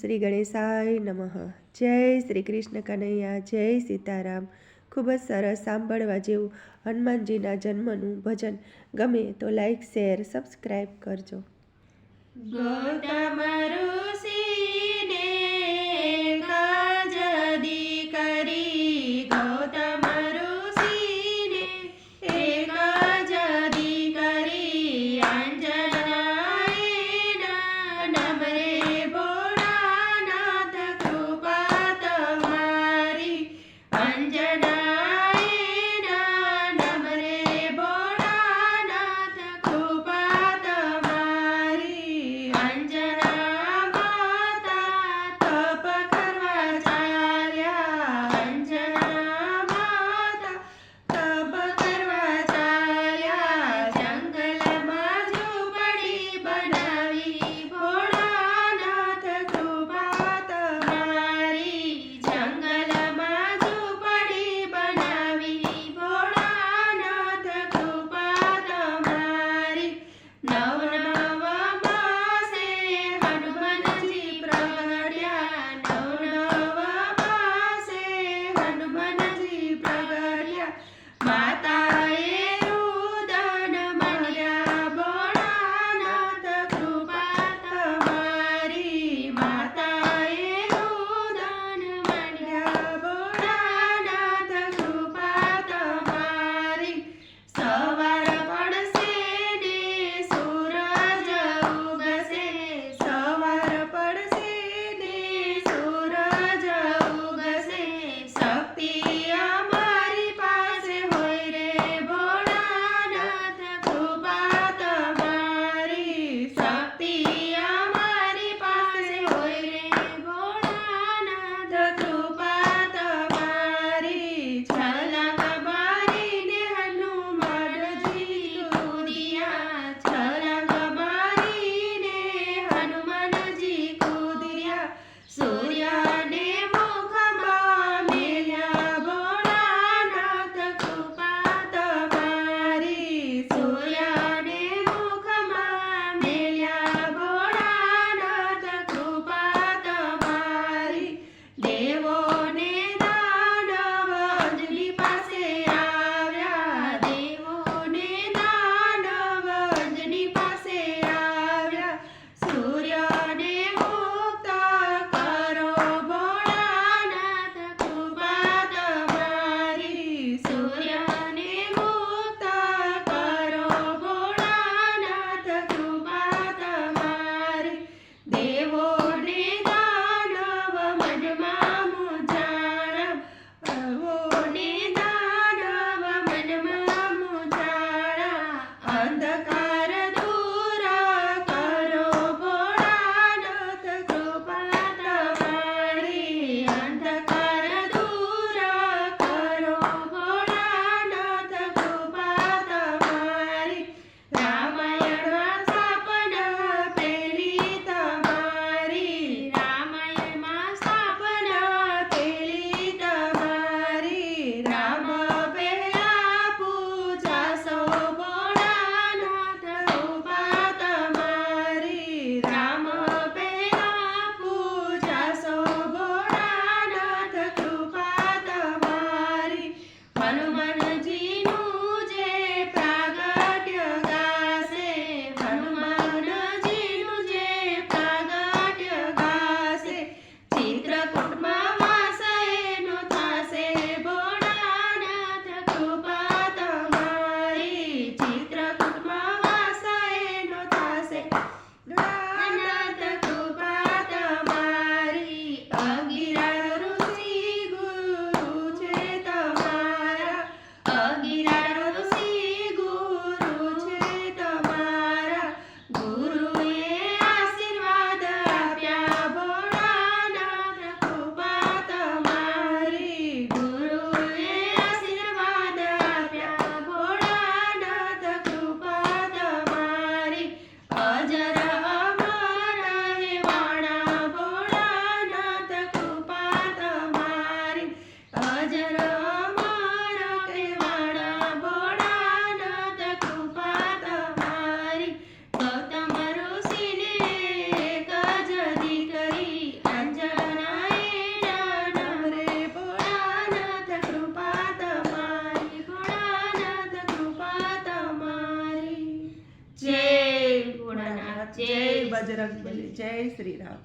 શ્રી ગણેશાય નમઃ. જય શ્રી કૃષ્ણ કનૈયા, જય સીતારામ. ખૂબ જ સરસ સાંભળવા જેવું હનુમાનજીના જન્મનું ભજન. ગમે તો લાઈક શેર સબસ્ક્રાઈબ કરજો. ગૌતમ Mata. ಸೂರ್ಯ જય બજરંગ બલી જય શ્રી રામ